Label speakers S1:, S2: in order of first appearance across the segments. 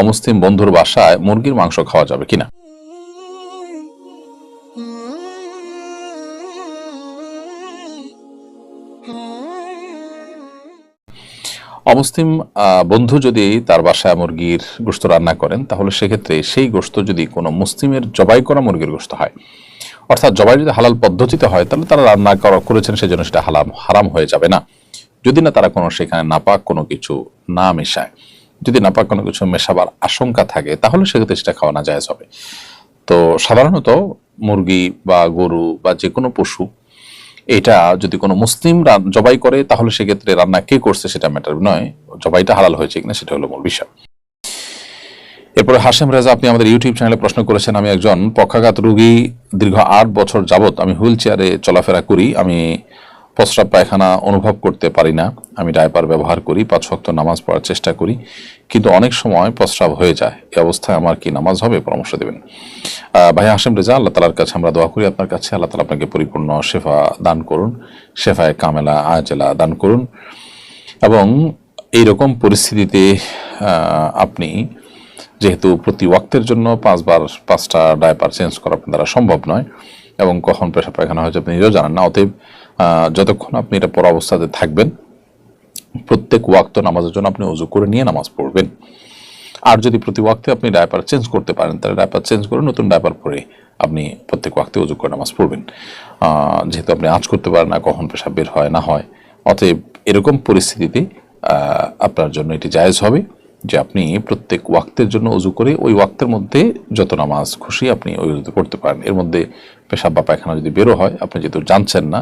S1: অমুসলিম বন্ধুর বাসায় মুরগির মাংস খাওয়া যাবে কিনা? অমুসলিম বন্ধু যদি তার বাসায় মুরগির গোস্ত রান্না করেন, তাহলে সেক্ষেত্রে সেই গোস্ত যদি কোনো মুসলিমের জবাই করা মুরগির গোস্ত হয়, অর্থাৎ জবাই যদি হালাল পদ্ধতিতে হয়, তাহলে তারা রান্না করা করেছেন, সেজন্য সেটা হালাম, হারাম হয়ে যাবে না। যদি না তারা কোনো সেখানে নাপাক কোনো কিছু না মেশায়। যদি নাপাক কোনো কিছু মেশাবার আশঙ্কা থাকে, তাহলে সেক্ষেত্রে সেটা খাওয়া না জায়েজ হবে। তো সাধারণত মুরগি বা গরু বা যে কোনো পশু, এটা যদি কোনো মুসলিম জবাই করে, তাহলে সেক্ষেত্রে রান্না কে করছে সেটা ম্যাটার নয়। জবাইটা হালাল হয়েছে কিনা সেটা হলো মূল বিষয়। এরপরে হাসেম রেজা, আপনি আমাদের ইউটিউব চ্যানেলে প্রশ্ন করেছেন, আমি একজন পক্ষাঘাত রোগী, দীর্ঘ আট বছর যাবত আমি হুইল চেয়ারে চলাফেরা করি, আমি প্রস্রাব পায়খানা অনুভব করতে পারি না। আমি ডায়পার ব্যবহার করি, পাঁচ ওয়াক্ত নামাজ পড়ার চেষ্টা করি, কিন্তু অনেক সময় প্রস্রাব হয়ে যায়। এই অবস্থায় আমার কি নামাজ হবে, পরামর্শ দেবেন। ভাই হাসেম রেজা, আল্লাহ তালার কাছে আমরা দোয়া করি আপনার কাছে। আল্লাহ তালা আপনাকে পরিপূর্ণ শেফা দান করুন, শেফায় কামেলা, আজেলা দান করুন। এবং এইরকম পরিস্থিতিতে আপনি যেহেতু প্রতি ওয়াক্তের জন্য পাঁচবার পাঁচটা ডায়পার চেঞ্জ করা আপনার দ্বারা সম্ভব নয় এবং কখন পেশা পায়খানা হয়েছে আপনি নিজেও জানেন না, অতএব যতক্ষণ আপনি এটা পর অবস্থাতে থাকবেন, প্রত্যেক ওয়াক্ত নামাজের জন্য আপনি উজু করে নিয়ে নামাজ পড়বেন। আর যদি প্রতি ওয়াক্তে আপনি ডায়পার চেঞ্জ করতে পারেন, তাহলে ডায়পার চেঞ্জ করে নতুন ডায়পার পরে আপনি প্রত্যেক ওয়াক্তে উজু করে নামাজ পড়বেন। যেহেতু আপনি আজ করতে পারেন না, কখন পেশাব বের হয় না হয়, অতএব এরকম পরিস্থিতিতে আপনার জন্য এটি জায়েজ হবে। যে আপনি প্রত্যেক ওয়াক্তের জন্য উজু করে ওই ওয়াক্তের মধ্যে যত নামাজ খুশি আপনি ওই উজু করতে পারেন। এর মধ্যে পেশাব বা পায়খানা যদি বেরো হয়, আপনি যেহেতু জানছেন না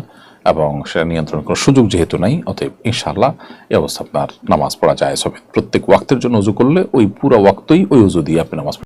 S1: এবং সেটা নিয়ন্ত্রণ করার সুযোগ যেহেতু নাই, অতএব ইনশাআল্লাহ এই অবস্থা আপনার নামাজ পড়া যায় সবে প্রত্যেক ওয়াক্তের জন্য উজু করলে ওই পুরো ওয়াক্তই ওই উজু দিয়ে আপনি নামাজ